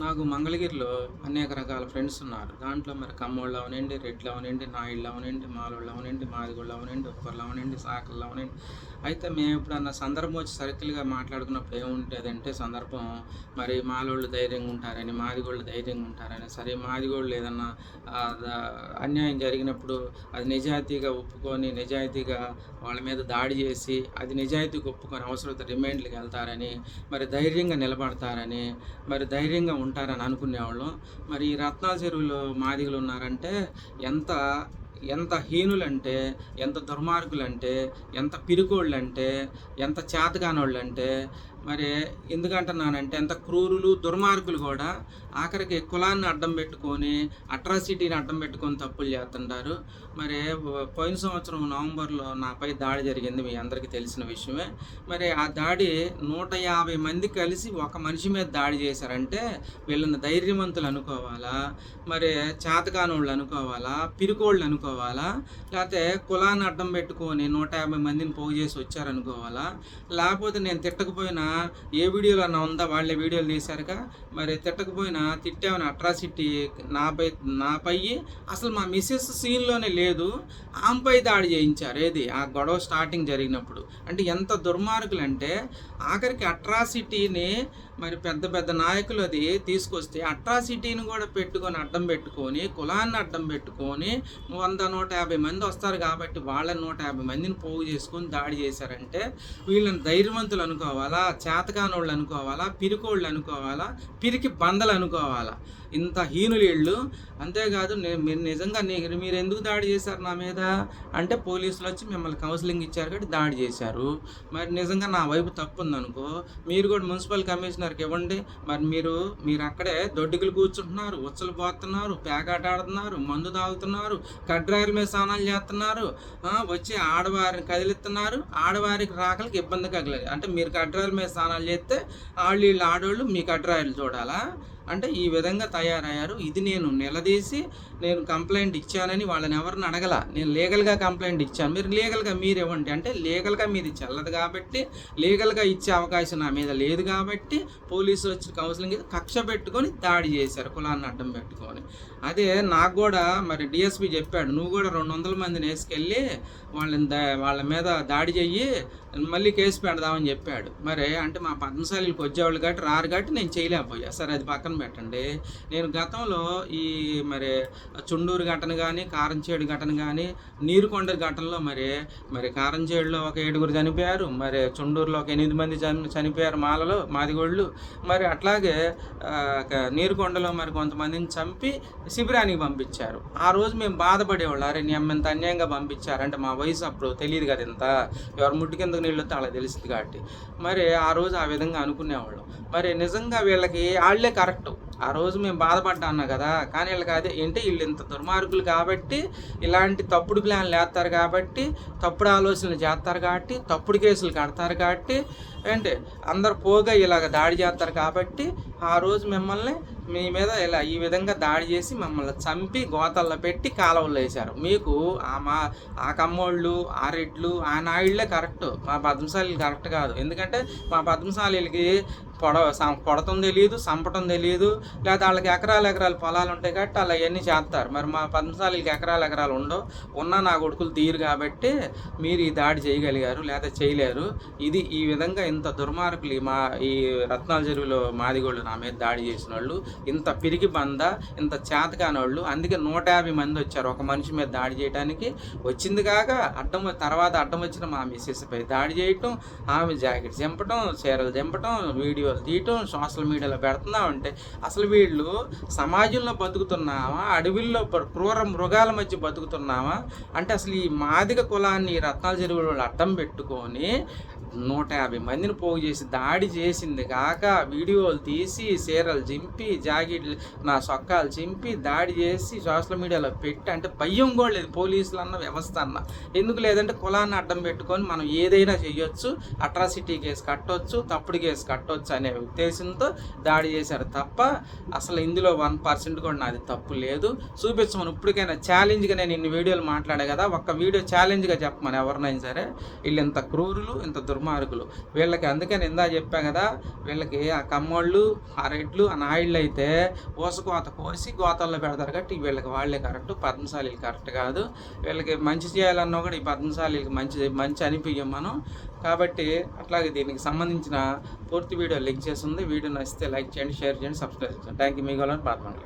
నాకు మంగళగిరిలో అనేక రకాల ఫ్రెండ్స్ ఉన్నారు. దాంట్లో మరి కమ్మోళ్ళు అవనండి రెడ్లు అవనండి నాయుళ్ళు అవనండి మాలోళ్ళు అవనండి మాదిగోళ్ళు అవనండి ఉప్పర్లు అవనండి సాకళ్ళు అవనండి అయితే మేము ఎప్పుడన్నా సందర్భం వచ్చి సర్కిల్గా మాట్లాడుకున్నప్పుడు ఏముంటుందంటే సందర్భం మరి మాలోళ్ళు ధైర్యంగా ఉంటారని మాదిగోళ్ళు ధైర్యంగా ఉంటారని సరే మాదిగోళ్ళు ఏదన్నా అన్యాయం జరిగినప్పుడు అది నిజాయితీగా ఒప్పుకొని నిజాయితీగా వాళ్ళ మీద దాడి చేసి అది నిజాయితీగా ఒప్పుకొని అవసరత రిమైండ్లకు వెళ్తారని మరి ధైర్యంగా నిలబడతారని మరి ధైర్యంగా ఉంటారని అనుకునేవాళ్ళం. మరి రత్నాల చెరువులో మాదిగలు ఉన్నారంటే ఎంత ఎంత హీనులంటే ఎంత దుర్మార్గులంటే ఎంత పిరుకోళ్ళంటే ఎంత చేతగానోళ్ళంటే మరి ఎందుకంటున్నానంటే ఎంత క్రూరులు దుర్మార్గులు కూడా ఆఖరికి కులాన్ని అడ్డం పెట్టుకొని అట్రాసిటీని అడ్డం పెట్టుకొని తప్పులు చేస్తుంటారు. మరి పోయిన సంవత్సరం నవంబర్లో నాపై దాడి జరిగింది మీ అందరికీ తెలిసిన విషయమే. మరి ఆ దాడి నూట యాభై మంది కలిసి ఒక మనిషి మీద దాడి చేశారంటే వీళ్ళని ధైర్యవంతులు అనుకోవాలా? మరి చేతకానోళ్ళు అనుకోవాలా? పిరుకోళ్ళు అనుకోవాలా? లేకపోతే కులాన్ని అడ్డం పెట్టుకొని నూట యాభై మందిని పోగు చేసి వచ్చారనుకోవాలా? లేకపోతే నేను తిట్టకపోయినా ఏ వీడియోలో అన్న ఉందా? వాళ్ళే వీడియోలు తీశారుగా. మరి తిట్టకపోయినా తిట్టామని అట్రాసిటీ నాపై నాపై అసలు మా మిస్సెస్ సీన్లోనే లేదు. ఆమెపై దాడి చేయించారు. ఏది? ఆ గొడవ స్టార్టింగ్ జరిగినప్పుడు. అంటే ఎంత దుర్మార్గులు అంటే ఆఖరికి అట్రాసిటీని మరి పెద్ద పెద్ద నాయకులు అది తీసుకొస్తే అట్రాసిటీని కూడా పెట్టుకొని అడ్డం పెట్టుకొని కులాన్ని అడ్డం పెట్టుకొని వంద నూట యాభై మంది వస్తారు కాబట్టి వాళ్ళ నూట యాభై మందిని పోగు చేసుకొని దాడి చేశారంటే వీళ్ళని ధైర్యవంతులు అనుకోవాలా చేతకానోళ్ళు అనుకోవాలా పిరికోళ్ళు అనుకోవాలా పిరికి బందలు అనుకోవాలా? ఇంత హీనులీళ్ళు అంతేకాదు నేను మీరు నిజంగా నీ- మీరు ఎందుకు దాడి చేశారు నా మీద? అంటే పోలీసులు వచ్చి మిమ్మల్ని కౌన్సిలింగ్ ఇచ్చారు కాబట్టి దాడి చేశారు. మరి నిజంగా నా వైపు తప్పు ఉందనుకో మీరు కూడా మున్సిపల్ గారికి ఇవ్వండి. మరి మీరు మీరు అక్కడే దొడ్డుకులు కూర్చుంటున్నారు ఉచ్చలు పోతున్నారు పేకాట ఆడుతున్నారు మందు తాగుతున్నారు కడ్రాయిల మీద స్నానాలు చేస్తున్నారు వచ్చి ఆడవారిని కదిలిస్తున్నారు. ఆడవారికి రాకలకి ఇబ్బంది కగలేదు అంటే మీరు కడ్రాయిల మీద స్నానాలు చేస్తే వాళ్ళు వీళ్ళు ఆడవాళ్ళు మీ కడ్రాయిలు చూడాలా? అంటే ఈ విధంగా తయారయ్యారు. ఇది నేను నిలదీసి నేను కంప్లైంట్ ఇచ్చానని వాళ్ళని ఎవరిని అడగల. నేను లీగల్గా కంప్లైంట్ ఇచ్చాను. మీరు లీగల్గా మీరు ఇవ్వండి. అంటే లీగల్గా మీది చెల్లదు కాబట్టి లీగల్గా ఇచ్చే అవకాశం నా మీద లేదు కాబట్టి పోలీసులు వచ్చి కౌన్సిలింగ్ కక్ష పెట్టుకొని దాడి చేశారు కులాన్ని అడ్డం పెట్టుకొని. అదే నాకు కూడా మరి డిఎస్పి చెప్పాడు నువ్వు కూడా రెండు వందల మందిని వేసుకెళ్ళి వాళ్ళని దా వాళ్ళ మీద దాడి చెయ్యి మళ్ళీ కేసు పెడదామని చెప్పాడు. మరి అంటే మా పద్మశాలికి వచ్చేవాళ్ళు కాబట్టి రారు కాబట్టి నేను చేయలేకపోయా. సరే అది పక్కన పెట్టండి. నేను గతంలో ఈ మరి చుండూరు ఘటన కానీ కారంచేడు ఘటన కానీ నీరుకొండ ఘటనలో మరి మరి కారంచేడులో ఒక ఏడుగురు చనిపోయారు. మరి చుండూరులో ఒక ఎనిమిది మంది చని చనిపోయారు మాలలో మాదిగోళ్ళు మరి అట్లాగే నీరుకొండలో మరి కొంతమందిని చంపి శిబిరానికి పంపించారు. ఆ రోజు మేము బాధపడేవాళ్ళు. అరే నీ అమ్మ అన్యాయంగా పంపించారు అంటే మా వయసు అప్పుడు తెలియదు కదా ఇంత. ఎవరు ముట్టు కిందకు నీళ్ళు వస్తే అలా తెలిసింది కాబట్టి. మరి ఆ రోజు ఆ విధంగా అనుకునేవాళ్ళం. మరి నిజంగా వీళ్ళకి వాళ్ళే కరెక్ట్ ఆ రోజు మేము బాధపడ్డా అన్నా కదా కానీ వీళ్ళకి అదే ఏంటి వీళ్ళు ఇంత దుర్మార్గులు కాబట్టి ఇలాంటి తప్పుడు ప్లాన్లు వేస్తారు కాబట్టి తప్పుడు ఆలోచనలు చేస్తారు కాబట్టి తప్పుడు కేసులు కడతారు కాబట్టి ఏంటి అందరు పోగా ఇలాగ దాడి చేస్తారు కాబట్టి ఆ రోజు మిమ్మల్ని మీ మీద ఇలా ఈ విధంగా దాడి చేసి మమ్మల్ని చంపి గోతల్లో పెట్టి కాలువలు వేశారు. మీకు ఆ మా ఆ కమ్మోళ్ళు ఆ రెడ్లు ఆ నాయుళ్ళే కరెక్ట్. మా పద్మశాలీలు కరెక్ట్ కాదు. ఎందుకంటే మా పద్మశాలీలకి పొడ సం- తెలియదు సంపటం తెలియదు లేదా వాళ్ళకి ఎకరాలు ఎకరాలు పొలాలు ఉంటాయి కాబట్టి అలా అవన్నీ చేస్తారు. మరి మా పద్మశాలీలకి ఎకరాలు ఎకరాలు ఉండవు. ఉన్నా నా కొడుకులు తీరు కాబట్టి మీరు ఈ దాడి చేయగలిగారు లేదా చేయలేరు. ఇది ఈ విధంగా ఇంత దుర్మార్గులు ఈ మా ఈ రత్నాల చెరువులో మాదిగోళ్ళు నా మీద దాడి చేసిన వాళ్ళు ఇంత పిరికి బంద ఇంత చేతకాని వాళ్ళు అందుకే నూట యాభై మంది వచ్చారు ఒక మనిషి మీద దాడి చేయడానికి వచ్చింది కాక అడ్డం తర్వాత అడ్డం వచ్చిన మా మిస్సెస్పై దాడి చేయటం ఆమె జాకెట్ చింపటం చీరలు చింపటం వీడియోలు తీయటం సోషల్ మీడియాలో పెడుతున్నా అంటే అసలు వీళ్ళు సమాజంలో బతుకుతున్నామా అడవిల్లో క్రూర మృగాల మధ్య బతుకుతున్నామా అంటే అసలు ఈ మాదిక కులాన్ని రత్నాలు రత్నాల వాళ్ళు అడ్డం పెట్టుకొని నూట యాభై మందిని పోగు చేసి దాడి చేసింది కాక వీడియోలు తీసి చీరలు చింపి జాకెట్లు నా సొక్కాలు చింపి దాడి చేసి సోషల్ మీడియాలో పెట్టి అంటే భయం కూడా లేదు పోలీసులు అన్న వ్యవస్థ అన్న. ఎందుకు లేదంటే కులాన్ని అడ్డం పెట్టుకొని మనం ఏదైనా చేయొచ్చు అట్రాసిటీ కేసు కట్టొచ్చు తప్పుడు కేసు కట్టొచ్చు అనే ఉద్దేశంతో దాడి చేశారు. తప్ప అసలు ఇందులో వన్ పర్సెంట్ కూడా నాది తప్పు లేదు. చూపించమని ఇప్పటికైనా ఛాలెంజ్గా నేను ఇన్ని వీడియోలు మాట్లాడా కదా ఒక్క వీడియో ఛాలెంజ్గా చెప్పమని ఎవరినైనా సరే వీళ్ళు ఇంత క్రూరులు ఇంత దుర్మార్గులు. వీళ్ళకి అందుకని ఇందా చెప్పాను కదా వీళ్ళకి ఆ కమ్మోళ్ళు ఆ రెడ్లు ఆ నాయుళ్ళు అయితే ఊసకోత కోసి గోతాల్లో పెడతారు కాబట్టి వీళ్ళకి వాళ్ళే కరెక్ట్. పద్మశాలీలు కరెక్ట్ కాదు. వీళ్ళకి మంచి చేయాలన్నా కూడా ఈ పద్మశాలీలకి మంచి మంచి అనిపించాం మనం. కాబట్టి అట్లాగే దీనికి సంబంధించిన పూర్తి వీడియో లింక్ చేసి ఉంది. వీడియో నచ్చితే లైక్ చేయండి షేర్ చేయండి సబ్స్క్రైబ్ చేయండి థ్యాంక్ యూ మీ గోలని పాత్మంగళ